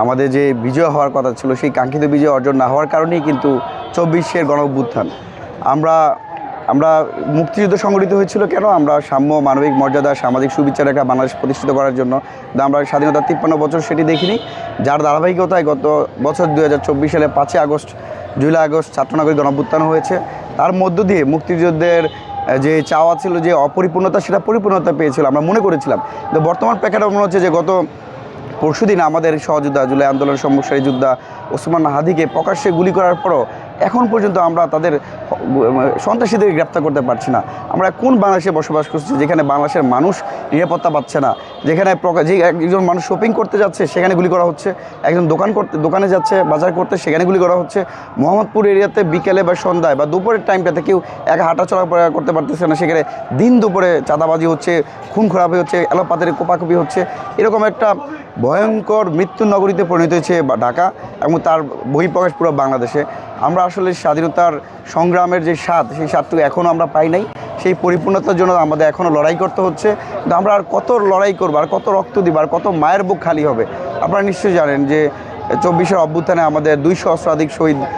আমাদের যে বিজয় হওয়ার কথা ছিল, সেই কাঙ্ক্ষিত বিজয় অর্জন না হওয়ার কারণেই কিন্তু চব্বিশের গণ অভ্যুত্থান আমরা আমরা মুক্তিযুদ্ধ সংগঠিত হয়েছিল কেন? আমরা সাম্য, মানবিক মর্যাদা, সামাজিক সুবিচার একটা বাংলাদেশ প্রতিষ্ঠিত করার জন্য। আমরা স্বাধীনতার তিপ্পান্ন বছর সেটি দেখিনি। যার ধারাবাহিকতায় গত বছর দু হাজার চব্বিশ সালে পাঁচই আগস্ট, জুলাই আগস্ট ছাত্রনগরী গণঅভ্যুত্থান হয়েছে। তার মধ্য দিয়ে মুক্তিযুদ্ধের যে চাওয়া ছিল যে অপরিপূর্ণতা, সেটা পরিপূর্ণতা পেয়েছিল। আমরা মনে করেছিলাম বর্তমান প্রেক্ষাপট মনে হচ্ছে যে গত পরশুদিন আমাদের সহযোদ্ধা জুলাই আন্দোলন সম্মুখসারী যোদ্ধা ওসমান হাদিকে প্রকাশ্যে গুলি করার পরও এখন পর্যন্ত আমরা তাদের সন্ত্রাসীদের গ্রেপ্তার করতে পারছি না। আমরা কোন বাংলাদেশে বসবাস করছি যেখানে বাংলাদেশের মানুষ নিরাপত্তা পাচ্ছে না? যেখানে যে একজন মানুষ শপিং করতে যাচ্ছে, সেখানে গুলি করা হচ্ছে। একজন দোকান করতে, দোকানে যাচ্ছে, বাজার করতে, সেখানে গুলি করা হচ্ছে। মোহাম্মদপুর এরিয়াতে বিকেলে বা সন্ধ্যায় বা দুপুরের টাইমটাতে কেউ এক হাঁটা চলাফেরা করতে পারতেছে না। সেখানে দিন দুপুরে চাঁদাবাজি হচ্ছে, খুন খারাপি হচ্ছে, এলোপাতের কোপাকুপি হচ্ছে। এরকম একটা ভয়ঙ্কর মৃত্যু নগরীতে পরিণত হয়েছে ঢাকা এবং তার বহিঃপ্রকাশ পুরো বাংলাদেশে। আমরা আসলে স্বাধীনতার সংগ্রামের যে স্বাদ, সেই স্বাদটুকু এখনও আমরা পাই নাই। সেই পরিপূর্ণতার জন্য আমাদের এখনও লড়াই করতে হচ্ছে। কিন্তু আমরা আর কত লড়াই করব, আর কত রক্ত দিব, আর কত মায়ের বুক খালি হবে? আপনারা নিশ্চয়ই জানেন যে চব্বিশের অভ্যুত্থানে আমাদের দুইশো অস্ত্রাধিক শহীদ